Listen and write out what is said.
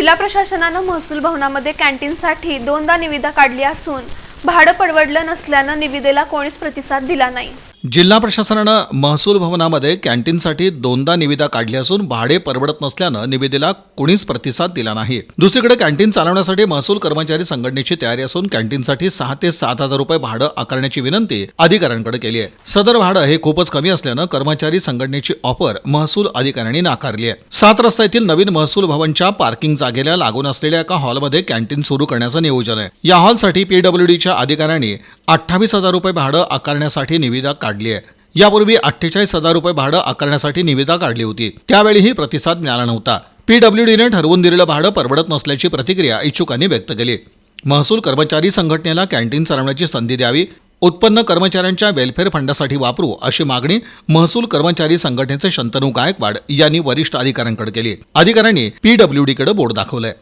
जिल्हा प्रशासनानं महसूल भवनामध्ये कॅन्टीनसाठी दोनदा निविदा काढली असून भाडं परवडलं नसल्यानं निविदेला कोणीच प्रतिसाद दिला नाही. जिल्हा प्रशासनानं महसूल भवनामध्ये कॅन्टीनसाठी दोनदा निविदा काढली असून भाडे परवडत नसल्यानं निविदेला कुणीच प्रतिसाद दिला नाही. दुसरीकडे कॅन्टीन चालवण्यासाठी महसूल कर्मचारी संघटनेची तयारी असून कॅन्टीनसाठी सहा ते सात हजार रुपये भाडं आकारण्याची विनंती अधिकाऱ्यांकडे केली आहे. सदर भाडं हे खूपच कमी असल्यानं कर्मचारी संघटनेची ऑफर महसूल अधिकाऱ्यांनी नाकारली आहे. सात रस्ता येथील नवीन महसूल भवनच्या पार्किंग जागेला लागून असलेल्या एका हॉलमध्ये कॅन्टीन सुरू करण्याचं नियोजन आहे. या हॉलसाठी पीडब्ल्यूडीच्या अधिकाऱ्यांनी अठ्ठावीस हजार रुपये भाडं आकारण्यासाठी निविदा काढली आहे. यापूर्वी अठ्ठेचाळीस हजार रुपये भाडं आकारण्यासाठी निविदा काढली होती. त्यावेळीही प्रतिसाद मिळाला नव्हता. पीडब्ल्यूडीने ठरवून दिलेलं भाडं परवडत नसल्याची प्रतिक्रिया इच्छुकांनी व्यक्त केली. महसूल कर्मचारी संघटनेला कॅन्टीन चालवण्याची संधी द्यावी उत्पन्न कर्मचाऱ्यांच्या वेलफेअर फंडासाठी वापरू अशी मागणी महसूल कर्मचारी संघटनेचे शंतनू गायकवाड यांनी वरिष्ठ अधिकाऱ्यांकडे केली. अधिकाऱ्यांनी पीडब्ल्यूडीकडे बोर्ड दाखवलंय.